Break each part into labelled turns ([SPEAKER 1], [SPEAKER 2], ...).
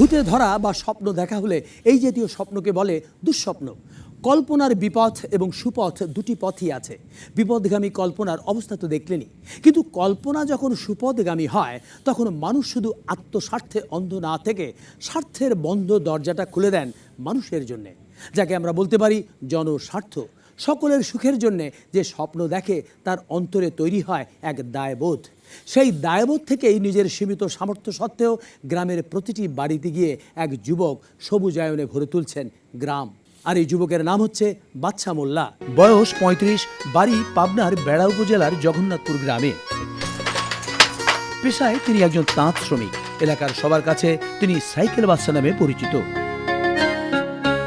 [SPEAKER 1] ভূতে ধরা বা স্বপ্ন দেখা হলে এই জাতীয় স্বপ্নকে বলে দুঃস্বপ্ন। কল্পনার বিপথ এবং সুপথ দুটি পথই আছে। বিপদগামী কল্পনার অবস্থা তো দেখলেনি কিন্তু কল্পনা যখন সুপথগামী হয়, তখন মানুষ শুধু আত্মস্বার্থে অন্ধ না থেকে স্বার্থের বন্ধ দরজাটা খুলে দেন মানুষের জন্যে। যাকে আমরা বলতে পারি জনস্বার্থ। সকলের সুখের জন্যে যে স্বপ্ন দেখে তার অন্তরে তৈরি হয় এক দায়বোধ। সেই দায়বোধ থেকেই নিজের সীমিত সামর্থ্য সত্ত্বেও গ্রামের প্রতিটি বাড়িতে গিয়ে এক যুবক সবুজায়নে ভরে তুলছেন গ্রাম। আর এই যুবকের নাম হচ্ছে বাচ্চা মোল্লা। বয়স পঁয়ত্রিশ, বাড়ি পাবনার বেড়া উপজেলার জগন্নাথপুর গ্রামে। পেশায় তিনি একজন তাঁত শ্রমিক। এলাকার সবার কাছে তিনি সাইকেল বাচ্চা নামে পরিচিত।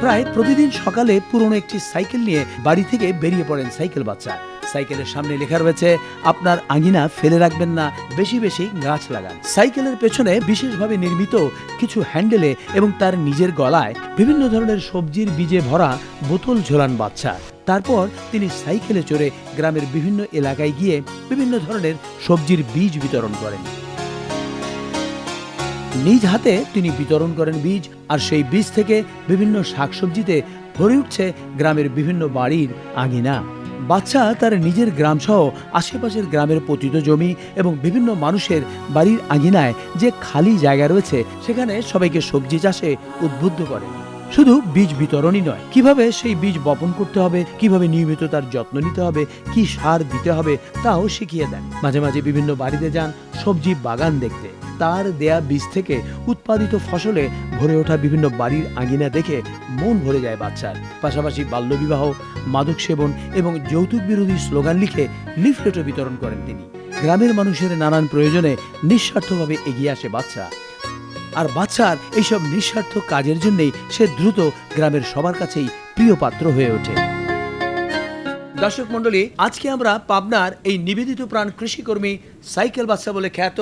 [SPEAKER 1] প্রায় প্রতিদিন সকালে পুরনো একটি সাইকেল নিয়ে বাড়ি থেকে বেরিয়ে পড়েন সাইকেল বাচ্চা। সাইকেলের সামনে লেখা রয়েছে, আপনার আঙিনা ফেলে রাখবেন না, বেশি বেশি গাছ লাগান। সাইকেলের পেছনে বিশেষভাবে নির্মিত কিছু হ্যান্ডেলে এবং তার নিজের গলায় বিভিন্ন ধরনের সবজির বীজে ভরা বোতল ঝোলান বাচ্চা। তারপর তিনি সাইকেলে চড়ে গ্রামের বিভিন্ন এলাকায় গিয়ে বিভিন্ন ধরনের সবজির বীজ বিতরণ করেন। নিজ হাতে তিনি বিতরণ করেন বীজ, আর সেই বীজ থেকে বিভিন্ন শাকসবজিতে ভরে উঠছে গ্রামের বিভিন্ন বাড়ির আঙিনা। বাচ্চা তার নিজের গ্রাম সহ আশেপাশের গ্রামের পতিত জমি এবং বিভিন্ন মানুষের বাড়ির আঙিনায় যে খালি জায়গা রয়েছে, সেখানে সবাইকে সবজি চাষে উদ্বুদ্ধ করেন শুধু বীজ বিতরণই নয়, কীভাবে সেই বীজ বপন করতে হবে, কীভাবে নিয়মিত তার যত্ন নিতে হবে, কি সার দিতে হবে, তাও শিখিয়ে দেন। মাঝে মাঝে বিভিন্ন বাড়িতে যান সবজি বাগান দেখতে। তার দেয়া বীজ থেকে উৎপাদিত ফসলে ভরে ওঠা বিভিন্ন বাড়ির আঙিনা দেখে মন ভরে যায় বাচ্চার। পাশাপাশি বাল্যবিবাহ মাদক সেবন এবং যৌতুক বিরোধী স্লোগান লিখে লিফলেটও বিতরণ করেন তিনি। গ্রামের মানুষের নানান প্রয়োজনে নিঃস্বার্থভাবে এগিয়ে আসে বাচ্চা। আর বাচ্চার এইসব নিঃস্বার্থ কাজের জন্যেই সে দ্রুত গ্রামের সবার কাছেই প্রিয় পাত্র হয়ে ওঠে। দর্শক মণ্ডলী, আজকে আমরা পাবনার এই নিবেদিত প্রাণ কৃষিকর্মী সাইকেল বাচ্চা বলে খ্যাত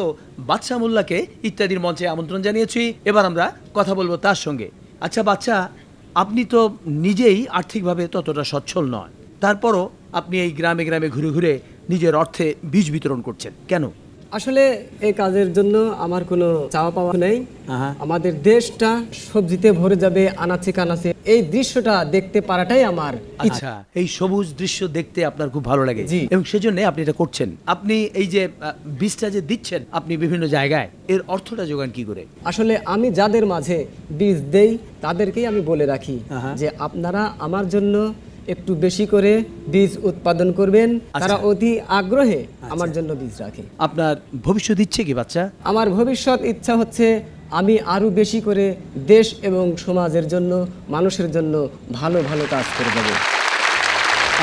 [SPEAKER 1] বাচ্চা মোল্লাকে ইত্যাদির মঞ্চে আমন্ত্রণ জানিয়েছি। এবার আমরা কথা বলব তার সঙ্গে। আচ্ছা বাচ্চা আপনি তো নিজেই আর্থিকভাবে ততটা সচ্ছল নয় তারপরও আপনি এই গ্রামে গ্রামে ঘুরে ঘুরে নিজের অর্থে বীজ বিতরণ করছেন। কেন?
[SPEAKER 2] আসলে এই কাজের জন্য আমার কোনো চাওয়া পাওয়া নেই। আমাদের দেশটা সবজিতে ভরে যাবে আনাচে কানাচে। এই দৃশ্যটা দেখতে পারাটাই আমার
[SPEAKER 1] আচ্ছা এই সবুজ দৃশ্য দেখতে আপনার খুব ভালো লাগে। এবং সেজন্য আপনি এটা করছেন। আপনি এই যে বীজটা যে দিচ্ছেন আপনি বিভিন্ন জায়গায় এর অর্থটা যোগান কি করে?
[SPEAKER 2] আসলে আমি যাদের মাঝে বীজ দেই তাদেরকেই আমি বলে রাখি যে আপনারা আমার জন্য একটু বেশি করে বীজ উৎপাদন করবেন। তারা অতি আগ্রহে আমার জন্য বীজ রাখে।
[SPEAKER 1] আপনার ভবিষ্যৎ ইচ্ছে কি বাচ্চা?
[SPEAKER 2] আমার ভবিষ্যৎ ইচ্ছা হচ্ছে আমি আরও বেশি করে দেশ এবং সমাজের জন্য মানুষের জন্য ভালো ভালো কাজ করে দেবো।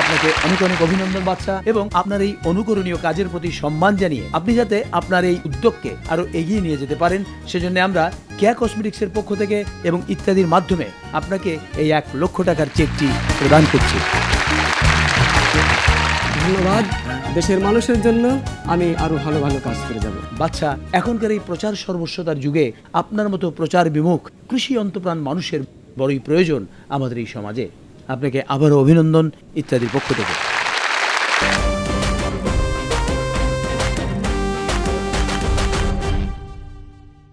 [SPEAKER 1] আপনাকে অনেক অনেক অভিনন্দন বাচ্চা এবং আপনার এই অনুকরণীয় কাজের প্রতি সম্মান জানিয়ে আপনি যাতে আপনার এই উদ্যোগকে আরও এগিয়ে নিয়ে যেতে পারেন সেজন্য আমরা কেয়া কসমেটিক্সের পক্ষ থেকে এবং ইত্যাদির মাধ্যমে আপনাকে এই এক লক্ষ টাকার চেকটি প্রদান করছি।
[SPEAKER 2] ধন্যবাদ। দেশের মানুষের জন্য আমি আরও ভালো ভালো কাজ করে যাব।
[SPEAKER 1] বাচ্চা এখনকার এই প্রচার সর্বস্বতার যুগে আপনার মতো প্রচার বিমুখ কৃষি অন্তপ্রাণ মানুষের বড়ই প্রয়োজন আমাদের এই সমাজে। আপনাকে আবারও অভিনন্দন ইত্যাদির পক্ষ থেকে।